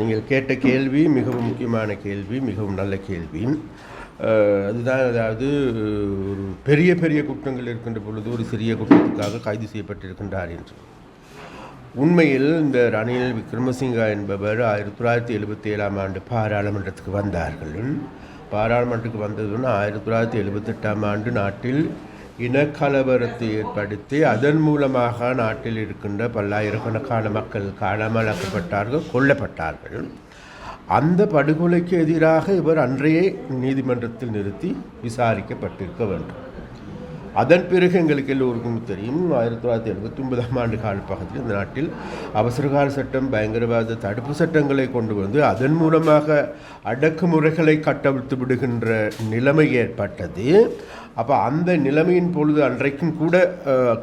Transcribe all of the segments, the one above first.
நீங்கள் கேட்ட கேள்வி மிகவும் முக்கியமான கேள்வி மிகவும் நல்ல கேள்வி அதுதான் அதாவது ஒரு பெரிய பெரிய குற்றங்கள் இருக்கின்ற பொழுது ஒரு சிறிய குற்றத்துக்காக கைது செய்யப்பட்டிருக்கின்றார் என்று. உண்மையில் இந்த ரணில் விக்ரமசிங்கா என்பவர் ஆயிரத்தி தொள்ளாயிரத்தி எழுபத்தி ஏழாம் ஆண்டு பாராளுமன்றத்துக்கு வந்தார்கள். பாராளுமன்றத்துக்கு வந்ததுன்னு ஆயிரத்தி தொள்ளாயிரத்தி எழுபத்தெட்டாம் ஆண்டு நாட்டில் இனக்கலவரத்தை ஏற்படுத்தி அதன் மூலமாக நாட்டில் இருக்கின்ற பல்லாயிரக்கணக்கான மக்கள் காணாமலாக்கப்பட்டார்கள் கொல்லப்பட்டார்கள். அந்த படுகொலைக்கு எதிராக இவர் அன்றையே நீதிமன்றத்தில் நிறுத்தி விசாரிக்கப்பட்டிருக்க வேண்டும். அதன் பிறகு எங்களுக்கு எல்லோருக்கும் தெரியும் ஆயிரத்தி தொள்ளாயிரத்தி எழுபத்தி ஒன்பதாம் ஆண்டு காலப்பகுதியில் இந்த நாட்டில் அவசரகால சட்டம் பயங்கரவாத தடுப்பு சட்டங்களை கொண்டு வந்து அதன் மூலமாக அடக்குமுறைகளை கட்டவிழ்த்து விடுகின்ற நிலைமை ஏற்பட்டது. அப்போ அந்த நிலைமையின் பொழுது அன்றைக்கும் கூட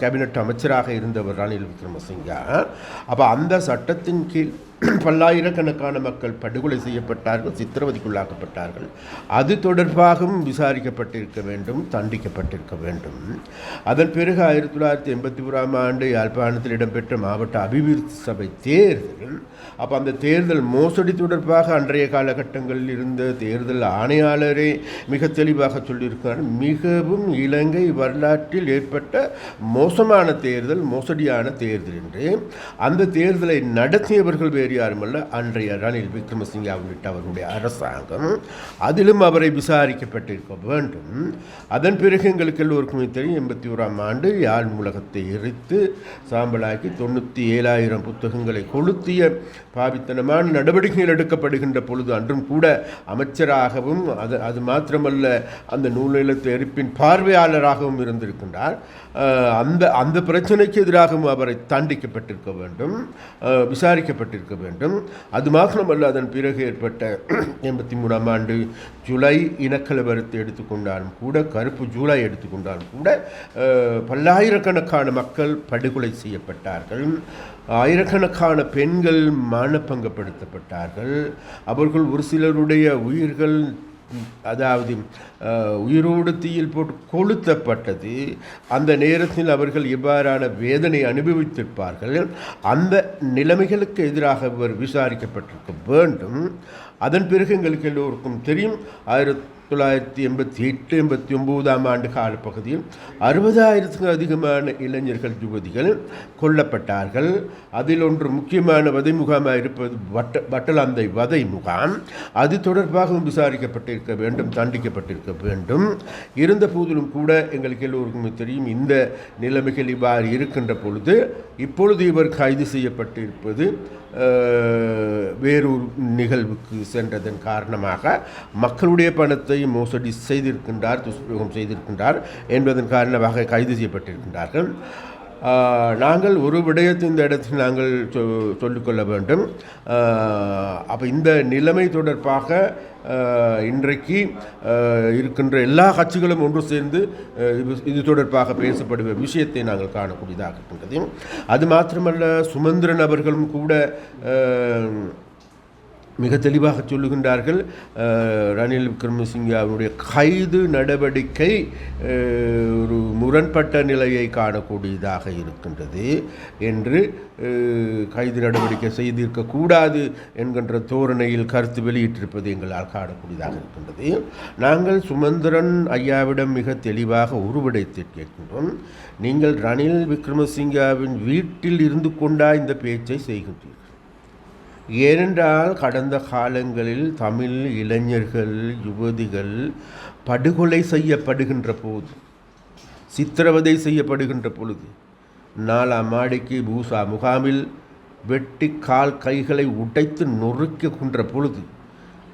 கேபினட் அமைச்சராக இருந்தவர் ரணில் விக்ரமசிங்கா. அப்போ அந்த சட்டத்தின் கீழ் பல்லாயிரக்கணக்கான மக்கள் படுகொலை செய்யப்பட்டார்கள் சித்திரவதைக்குள்ளாக்கப்பட்டார்கள். அது தொடர்பாகவும் விசாரிக்கப்பட்டிருக்க வேண்டும் தண்டிக்கப்பட்டிருக்க வேண்டும். அதன் பிறகு ஆயிரத்தி தொள்ளாயிரத்தி எண்பத்தி ஓராம் ஆண்டு யாழ்ப்பாணத்தில் இடம்பெற்ற மாவட்ட அபிவிருத்தி சபை தேர்தல் அப்போ அந்த தேர்தல் மோசடி தொடர்பாக அன்றைய காலகட்டங்களில் இருந்த தேர்தல் ஆணையாளரே மிக தெளிவாக சொல்லியிருக்கிறார். மிகவும் இலங்கை வரலாற்றில் ஏற்பட்ட மோசமான தேர்தல் மோசடியான தேர்தல் என்று. அந்த தேர்தலை நடத்தியவர்கள் வேறு யாருமல்ல அன்றைய ரணில் விக்ரமசிங்கா உள்ளிட்ட அவருடைய அரசாங்கம் அதிலும் அவரை விசாரிக்கப்பட்டிருக்க வேண்டும். அதன் பிறகு எங்களுக்கு எல்லோருக்குமே தெரியும் எண்பத்தி ஓராம் ஆண்டு யாழ் மூலகத்தை எரித்து சாம்பலாக்கி தொண்ணூற்றி ஏழாயிரம் புத்தகங்களை கொளுத்திய பாவித்தனமான நடவடிக்கைகள் எடுக்கப்படுகின்ற பொழுது அன்றும் கூட அமைச்சராகவும் அது அது மாத்திரமல்ல அந்த நூல் நிலத்து எரிப்பின் பார்வையாளராகவும் இருந்திருக்கின்றார். அந்த அந்த பிரச்சனைக்கு எதிராகவும் அவரை தண்டிக்கப்பட்டிருக்க வேண்டும். விசாரிக்கப்பட்டிருக்க வேண்டும். அது மாத்திரமல்ல அதன் பிறகு ஏற்பட்ட எண்பத்தி மூணாம் ஆண்டு ஜூலை இனக்கலவரத்தை எடுத்துக்கொண்டாலும் கூட கருப்பு ஜூலை எடுத்துக்கொண்டாலும் கூட பல்லாயிரக்கணக்கான மக்கள் படுகொலை செய்யப்பட்டார்கள். ஆயிரக்கணக்கான பெண்கள் மானப்பங்கப்படுத்தப்பட்டார்கள் அவர்கள் ஒரு சிலருடைய உயிர்கள் அதாவது உயிரோடு தீயில் போட்டு கொளுத்தப்பட்டது அந்த நேரத்தில் அவர்கள் இவ்வாறான வேதனை அனுபவித்திருப்பார்கள். அந்த நிலைமைகளுக்கு எதிராக இவர் விசாரிக்கப்பட்டிருக்க வேண்டும். அதன் பிறகு எங்களுக்கு எல்லோருக்கும் தெரியும். ஆயிரத்தி தொள்ளாயிரத்தி எண்பத்தி எட்டு எண்பத்தி ஒம்போதாம் ஆண்டு காலப்பகுதியில் அறுபதாயிரத்துக்கும் அதிகமான இளைஞர்கள் யுவதிகள் கொல்லப்பட்டார்கள். அதில் ஒன்று முக்கியமான வதை முகாமாக இருப்பது வட்ட வட்டலாந்தை வதை முகாம் அது தொடர்பாகவும் விசாரிக்கப்பட்டிருக்க வேண்டும் தண்டிக்கப்பட்டிருக்க வேண்டும். இருந்த போதிலும் கூட எங்களுக்கு எல்லோருக்குமே தெரியும் இந்த நிலைமைகள் இவ்வாறு இருக்கின்ற பொழுது இப்பொழுது இவர் கைது செய்யப்பட்டிருப்பது வேறொரு நிகழ்வுக்கு சென்றதன் காரணமாக மக்களுடைய பணத்தை மோசடி செய்திருக்கின்றார் துஷ்பிரயோகம் செய்திருக்கின்றார் என்பதன் காரணமாக கைது செய்யப்பட்டிருக்கின்றார்கள். நாங்கள் ஒரு விடயத்தை இந்த இடத்தில் நாங்கள் சொ சொல்லிக்கொள்ள வேண்டும். அப்போ இந்த நிலைமை தொடர்பாக இன்றைக்கு இருக்கின்ற எல்லா கட்சிகளும் ஒன்று சேர்ந்து இது- இது தொடர்பாக பேசப்படுகிற விஷயத்தை நாங்கள் காணக்கூடியதாக இருக்கின்றது. அது மாத்திரமல்ல சுமந்திரன் அவர்களும் கூட மிக தெளிவாக சொல்லுகின்றார்கள் ரணில் விக்ரமசிங்காவுடைய கைது நடவடிக்கை ஒரு முரண்பட்ட நிலையை காணக்கூடியதாக இருக்கின்றது என்று கைது நடவடிக்கை செய்திருக்கக்கூடாது என்கின்ற தோரணையில் கருத்து வெளியிட்டிருப்பது எங்களால் காணக்கூடியதாக இருக்கின்றது. நாங்கள் சுமந்திரன் ஐயாவிடம் மிக தெளிவாக உருவடைத்து கேட்கின்றோம் நீங்கள் ரணில் விக்ரமசிங்காவின் வீட்டில் இருந்து கொண்டா இந்த பேச்சை செய்கின்றீர்கள்? ஏனென்றால் கடந்த காலங்களில் தமிழ் இளைஞர்கள் யுவதிகள் படுகொலை செய்யப்படுகின்ற போது சித்திரவதை செய்யப்படுகின்ற பொழுது நாலாம் மாடிக்கு பூசா முகாமில் வெட்டி கால் கைகளை உடைத்து நொறுக்குகின்ற பொழுது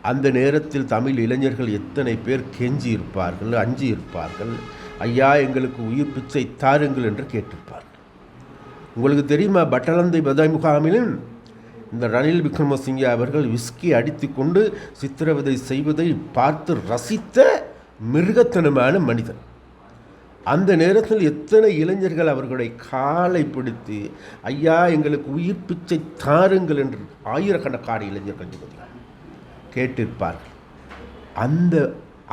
அந்த நேரத்தில் தமிழ் இளைஞர்கள் எத்தனை பேர் கெஞ்சி இருப்பார்கள் அஞ்சி இருப்பார்கள் ஐயா எங்களுக்கு உயிர் பிச்சை தாருங்கள் என்று கேட்டிருப்பார்கள். உங்களுக்கு தெரியுமா பட்டலந்தை பதாய் முகாமிலும் இந்த ரணில் விக்ரமசிங்கே அவர்கள் விஸ்கி அடித்துக்கொண்டு சித்திரவதை செய்வதை பார்த்து ரசித்த மிருகத்தனமான மனிதன். அந்த நேரத்தில் எத்தனை இளைஞர்கள் அவர்களுடைய காலை பிடித்து ஐயா எங்களுக்கு உயிர் பிச்சை தாருங்கள் என்று ஆயிரக்கணக்கான இளைஞர்கள் யுவதிகள் கேட்டிருப்பார்கள். அந்த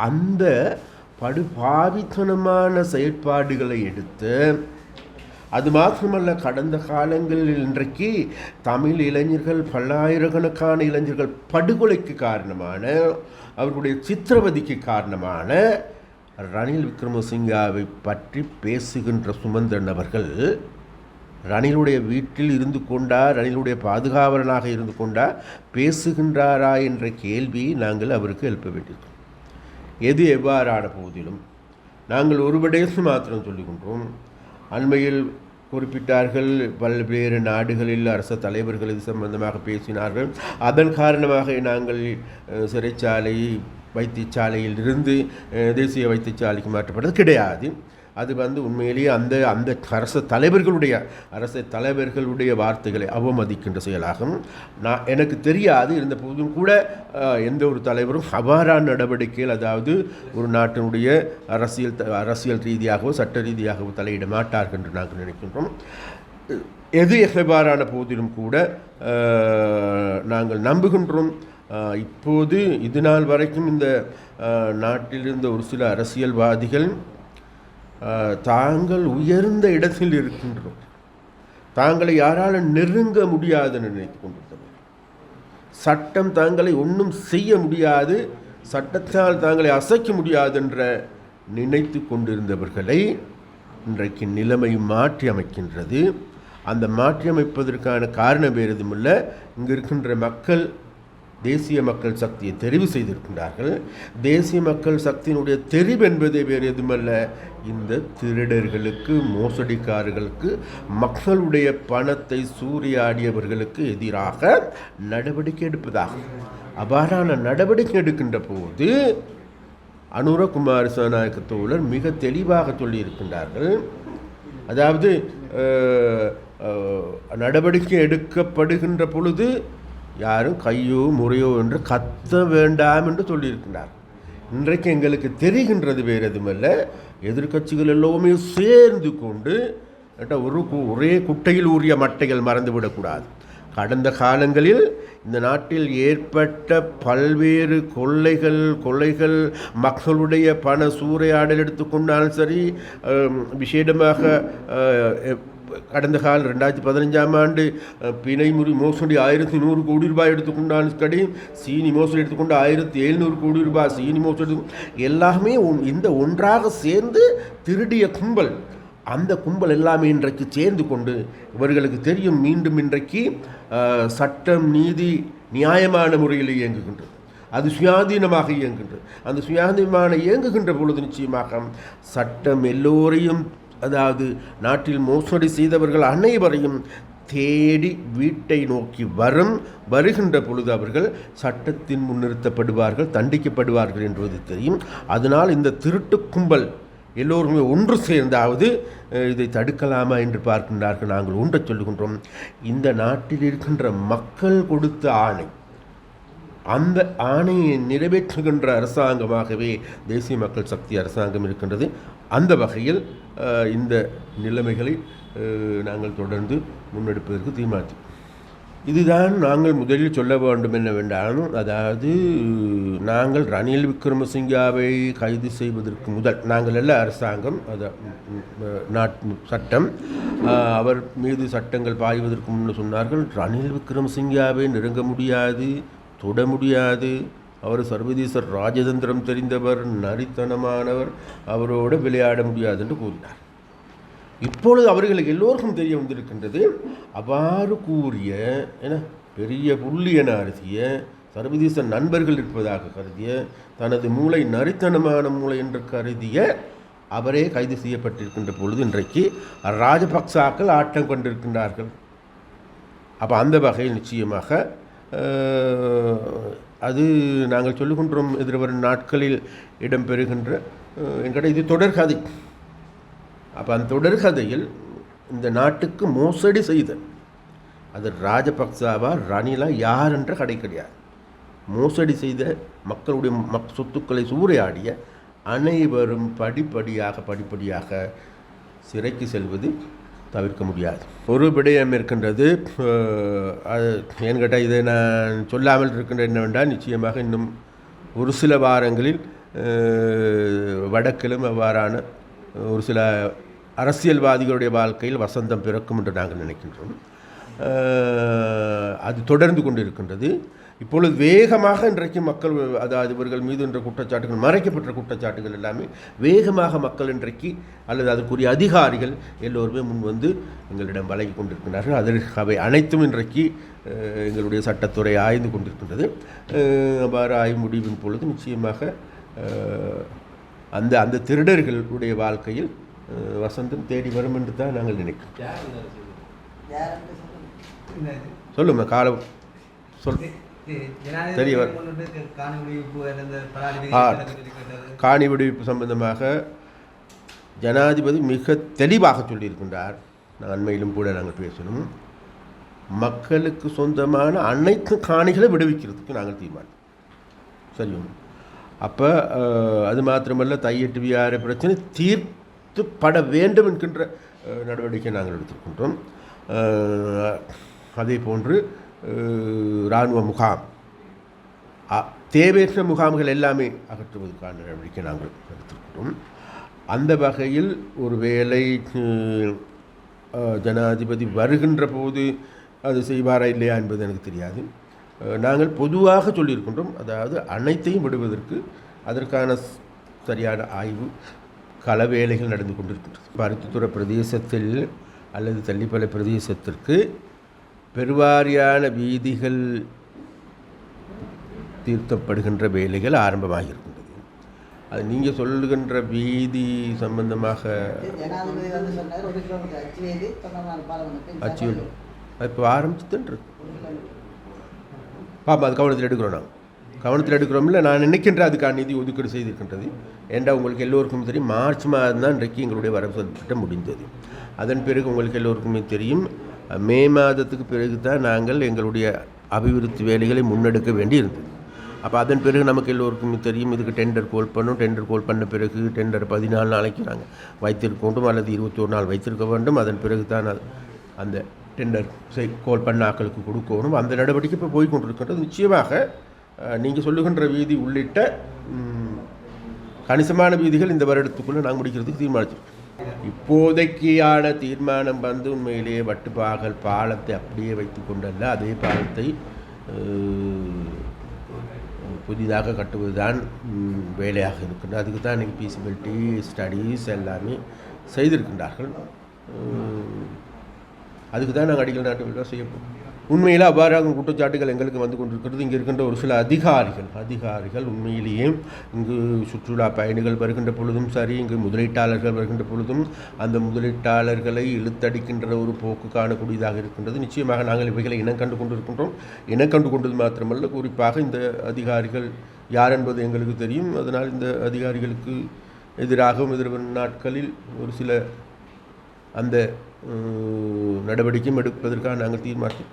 அந்த படுபாவித்தனமான செயற்பாடுகளை எடுத்து அது மாத்திரமல்ல கடந்த காலங்களில் இன்றைக்கு தமிழ் இளைஞர்கள் பல்லாயிரக்கணக்கான இளைஞர்கள் படுகொலைக்கு காரணமான அவர்களுடைய சித்திரவதைக்கு காரணமான ரணில் விக்ரமசிங்காவை பற்றி பேசுகின்ற சுமந்திரன் அவர்கள் ரணிலுடைய வீட்டில் இருந்து கொண்டா ரணிலுடைய பாதுகாவலனாக இருந்து கொண்டா பேசுகின்றாரா என்ற கேள்வியை நாங்கள் அவருக்கு எழுப்ப வேண்டியிருக்கோம். எது எவ்வாறான போதிலும் நாங்கள் ஒரு மாத்திரம் சொல்லுகின்றோம் அண்மையில் குறிப்பிட்டார்கள். பல்வேறு நாடுகளில் அரச தலைவர்கள் இது சம்பந்தமாக பேசினார்கள். அதன் காரணமாக நாங்கள் சிறைச்சாலை வைத்தியசாலையில் இருந்து தேசிய வைத்தியசாலைக்கு மாற்றப்பட்டது கிடையாது. அது வந்து உண்மையிலேயே அந்த அந்த அரச தலைவர்களுடைய அரச தலைவர்களுடைய வார்த்தைகளை அவமதிக்கின்ற செயலாகும். நான் எனக்கு தெரியாது இருந்த போதும் கூட எந்த ஒரு தலைவரும் அவ்வாறான நடவடிக்கைகள் அதாவது ஒரு நாட்டினுடைய அரசியல் த- அரசியல் ரீதியாகவோ சட்ட ரீதியாகவோ தலையிட மாட்டார்கள் என்று நாங்கள் நினைக்கின்றோம். எது எவ்வாறான போதிலும் கூட நாங்கள் நம்புகின்றோம். இப்போது இது நாள் வரைக்கும் இந்த நாட்டிலிருந்த ஒரு சில அரசியல்வாதிகள் தாங்கள் உயர்ந்த இடத்தில் இருக்கின்றோம். தாங்களை யாரால் நெருங்க முடியாதுன்னு நினைத்து கொண்டிருந்தவர். சட்டம் தாங்களை ஒன்றும் செய்ய முடியாது சட்டத்தால் தாங்களை அசைக்க முடியாது என்ற நினைத்து கொண்டிருந்தவர்களை இன்றைக்கு நிலைமை மாற்றி அமைக்கின்றது. அந்த மாற்றி அமைப்பதற்கான காரணம் வேறு இல்லை. இங்கே இருக்கின்ற மக்கள் தேசிய மக்கள் சக்தியை தெரிவு செய்திருக்கின்றார்கள். தேசிய மக்கள் சக்தியினுடைய தெரிவு என்பதே வேறு எதுவுமல்ல. இந்த திருடர்களுக்கு மோசடிக்காரர்களுக்கு மக்களுடைய பணத்தை சூறையாடியவர்களுக்கு எதிராக நடவடிக்கை எடுப்பதாகும் அவ்வாறான நடவடிக்கை எடுக்கின்ற போது அனுரகுமார் சேனாயக்க தோழர் மிக தெளிவாக சொல்லியிருக்கின்றார்கள். அதாவது நடவடிக்கை எடுக்கப்படுகின்ற பொழுது யாரும் கையோ முறையோ என்று கத்த வேண்டாம் என்று சொல்லியிருக்கின்றார் இன்றைக்கு எங்களுக்கு தெரிகின்றது வேறு எதுவுமல்ல. எதிர்க்கட்சிகள் எல்லாமே சேர்ந்து கொண்டு ஒரு கு- ஒரே குட்டையில் ஊறிய மட்டைகள் மறந்துவிடக்கூடாது. கடந்த காலங்களில் இந்த நாட்டில் ஏற்பட்ட பல்வேறு கொள்ளைகள் கொலைகள் மக்களுடைய பண சூறையாடல் எடுத்துக்கொண்டாலும் சரி விசேடமாக கடந்த காலம் ரெண்டாயிரத்தி பதினஞ்சாம் ஆண்டு பிணை முறி மோசடி ஆயிரத்தி நூறு கோடி ரூபாய் எடுத்துக்கொண்டான் சரி சீனி மோசடி எடுத்துக்கொண்டு ஆயிரத்தி எழுநூறு கோடி ரூபாய் சீனி மோசடி எல்லாமே ஒன்- இந்த ஒன்றாக சேர்ந்து திருடிய கும்பல். அந்த கும்பல் எல்லாமே இன்றைக்கு சேர்ந்து கொண்டு இவர்களுக்கு தெரியும் மீண்டும் இன்றைக்கு சட்டம் நீதி நியாயமான முறையில் இயங்குகின்றது. அது சுயாதீனமாக இயங்குகின்றது. அந்த சுயாதீனமான இயங்குகின்ற பொழுது நிச்சயமாக சட்டம் எல்லோரையும் அதாவது நாட்டில் மோசடி செய்தவர்கள் அனைவரையும் தேடி வீட்டை நோக்கி வரும் வருகின்ற பொழுது அவர்கள் சட்டத்தின் முன்னிறுத்தப்படுவார்கள் தண்டிக்கப்படுவார்கள் என்பது தெரியும். அதனால் இந்த திருட்டு கும்பல் எல்லோருமே ஒன்று சேர்ந்தாவது இதை தடுக்கலாமா என்று பார்க்கின்றார்கள். நாங்கள் ஒன்றை சொல்லுகின்றோம். இந்த நாட்டில் இருக்கின்ற மக்கள் கொடுத்த ஆணை அந்த ஆணையை நிறைவேற்றுகின்ற அரசாங்கமாகவே தேசிய மக்கள் சக்தி அரசாங்கம் இருக்கின்றது. அந்த வகையில் இந்த நிலைமைகளை நாங்கள் தொடர்ந்து முன்னெடுப்பதற்கு தீர்மானித்தோம். இதுதான் நாங்கள் முதலில் சொல்ல வேண்டும் என்னவென்றால் அதாவது நாங்கள் ரணில் விக்ரமசிங்காவை கைது செய்வதற்கு முதல் நாங்கள் எல்லாம் அரசாங்கம் அது நாட் சட்டம் அவர் மீது சட்டங்கள் பாய்வதற்கு முன்னு சொன்னார்கள் ரணில் விக்ரமசிங்காவை நெருங்க முடியாது தொட முடியாது அவர் சர்வதேச ராஜதந்திரம் தெரிந்தவர் நரித்தனமானவர் அவரோடு விளையாட முடியாது என்று கூறினார். இப்பொழுது அவர்களுக்கு எல்லோருக்கும் தெரிய வந்திருக்கின்றது அவ்வாறு கூறிய என பெரிய புள்ளி என அருதிய சர்வதேச நண்பர்கள் இருப்பதாக கருதிய தனது மூளை நரித்தனமான மூளை என்று கருதிய அவரே கைது செய்யப்பட்டிருக்கின்ற பொழுது இன்றைக்கு ராஜபக்சாக்கள் ஆட்டம் கொண்டிருக்கின்றார்கள். அப்போ அந்த வகையில் நிச்சயமாக அது நாங்கள் சொல்லுகின்றோம் எதிர்வரும் நாட்களில் இடம்பெறுகின்ற அஹ், இது தொடர்கதை அப்போ அந்த தொடர்கதையில் இந்த நாட்டுக்கு மோசடி செய்த அது ராஜபக்சாவா ரணிலா யார் என்ற கடை கிடையாது. மோசடி செய்த மக்களுடைய மக் சொத்துக்களை சூறையாடிய அனைவரும் படிப்படியாக படிப்படியாக சிறைக்கு செல்வது தவிர்க்க முடியாது. ஒரு விடயம் இருக்கின்றது அது ஏன் கேட்டால் இதை நான் சொல்லாமல் இருக்கின்ற என்னவென்றால் நிச்சயமாக இன்னும் ஒரு சில வாரங்களில் வடக்கிலும் அவ்வாறான ஒரு சில அரசியல்வாதிகளுடைய வாழ்க்கையில் வசந்தம் பிறக்கும் என்று நாங்கள் நினைக்கின்றோம். அது தொடர்ந்து கொண்டு இருக்கின்றது இப்பொழுது வேகமாக இன்றைக்கு மக்கள் அதாவது இவர்கள் மீது என்ற குற்றச்சாட்டுகள் மறைக்கப்பட்ட குற்றச்சாட்டுகள் எல்லாமே வேகமாக மக்கள் இன்றைக்கு அல்லது அதற்குரிய அதிகாரிகள் எல்லோருமே முன் வந்து எங்களிடம் வழங்கி கொண்டிருக்கிறார்கள். அதில் அவை அனைத்தும் இன்றைக்கு எங்களுடைய சட்டத்துறை ஆய்ந்து கொண்டிருக்கின்றது. அவ்வாறு ஆய்வு முடிவின் பொழுது நிச்சயமாக அந்த அந்த திருடர்களுடைய வாழ்க்கையில் வசந்தம் தேடி வரும் என்று தான் நாங்கள் நினைக்கிறோம். சொல்லுங்க காலம் சொல். தெரிய வர- ஆ, காணி விடுவிப்பு சம்பந்தமாக ஜனாதிபதி மிக தெளிவாக சொல்லியிருக்கின்றார். நான் அண்மையிலும் கூட நாங்கள் பேசணும் மக்களுக்கு சொந்தமான அனைத்து காணிகளை விடுவிக்கிறதுக்கு நாங்கள் தீர்மானம் சரி அப்போ அது மாத்திரமல்ல தையட்டு வியார பிரச்சனை தீர்த்துப்பட வேண்டும் என்கின்ற நடவடிக்கை நாங்கள் எடுத்திருக்கின்றோம். அஹ், அதே போன்று இராணுவ முகாம். தேவையற்ற முகாம்கள் எல்லாமே அகற்றுவதற்கான நடவடிக்கை நாங்கள் எடுத்திருக்கிறோம். அந்த வகையில் ஒரு வேலை ஜனாதிபதி வருகின்ற போது அது செய்வாரா இல்லையா என்பது எனக்கு தெரியாது. நாங்கள் பொதுவாக சொல்லியிருக்கின்றோம் அதாவது அனைத்தையும் விடுவதற்கு அதற்கான சரியான ஆய்வு கள வேலைகள் நடந்து கொண்டிருக்கின்றது. பருத்தித்துறை பிரதேசத்தில் அல்லது தள்ளிப்பலை பிரதேசத்திற்கு பெருவாரியான வீதிகள் தீர்த்தப்படுகின்ற வேலைகள் ஆரம்பமாக இருக்கின்றது அது நீங்கள் சொல்லுகின்ற வீதி சம்பந்தமாக ஜனாதிபதி வந்து சொன்னார் ஒரு கிலோமீட்டர் அச்சு வேதி தொண்ணூறு பாலம் அச்சியல் இப்போ ஆரம்பிச்சுட்டு பாப்பா அது கவனத்தில் எடுக்கிறோம் நாங்கள் கவனத்தில் எடுக்கிறோம்ல நான் நினைக்கின்ற அதுக்கான நிதி ஒதுக்கீடு செய்திருக்கின்றது. ஏண்டா உங்களுக்கு எல்லோருக்கும் தெரியும் மார்ச் மாதம் தான் இன்றைக்கு எங்களுடைய வரவு திட்டம் முடிந்தது. அதன் பிறகு உங்களுக்கு எல்லோருக்குமே தெரியும் மே மாதத்துக்கு பிறகு தான் நாங்கள் எங்களுடைய அபிவிருத்தி வேலைகளை முன்னெடுக்க வேண்டி இருந்தது அப்போ அதன் பிறகு நமக்கு எல்லோருக்கும் தெரியும் இதுக்கு டெண்டர் கோல் பண்ணும். டெண்டர் கோல் பண்ண பிறகு டெண்டர் பதினாலு நாளைக்கு நாங்கள் வைத்திருக்க வேண்டும் அல்லது இருபத்தோரு நாள் வைத்திருக்க வேண்டும். அதன் பிறகு தான் அது அந்த டெண்டர் செய் கோல் பண்ண ஆக்களுக்கு கொடுக்கணும். அந்த நடவடிக்கை இப்போ போய் கொண்டிருக்கின்றது நிச்சயமாக நீங்கள் சொல்லுகின்ற வீதி உள்ளிட்ட கணிசமான வீதிகள் இந்த வருடத்துக்குள்ளே நாங்கள் முடிக்கிறதுக்கு தீர்மானிச்சிருக்கோம். இப்போதைக்கான தீர்மானம் வந்து உண்மையிலேயே வட்டுப்பாகல் பாலத்தை அப்படியே வைத்து கொண்டல்ல அதே பாலத்தை புதிதாக கட்டுவதுதான் தான் வேலையாக இருக்கின்றது அதுக்கு தான் இன்றைக்கி பீசிபிலிட்டி ஸ்டடீஸ் எல்லாமே செய்திருக்கின்றார்கள். அதுக்கு தான் நாங்கள் அடிக்கல் நாட்டு விழா செய்யப்போம் உண்மையில் அவ்வாறாக குற்றச்சாட்டுகள் எங்களுக்கு வந்து கொண்டிருக்கிறது. இங்கே இருக்கின்ற ஒரு சில அதிகாரிகள் அதிகாரிகள் உண்மையிலேயே இங்கு சுற்றுலா பயணிகள் வருகின்ற பொழுதும் சரி இங்கு முதலீட்டாளர்கள் வருகின்ற பொழுதும் அந்த முதலீட்டாளர்களை இழுத்தடிக்கின்ற ஒரு போக்கு காணக்கூடியதாக இருக்கின்றது. நிச்சயமாக நாங்கள் இவைகளை இனம் கண்டு கொண்டிருக்கின்றோம். இனம் கண்டு கொண்டது மாத்திரமல்ல குறிப்பாக இந்த அதிகாரிகள் யார் என்பது எங்களுக்கு தெரியும். அதனால் இந்த அதிகாரிகளுக்கு எதிராகவும் எதிர்வரும் நாட்களில் ஒரு சில அந்த நடவடிக்கையும் எடுப்பதற்காக நாங்கள் தீர்மானித்தோம்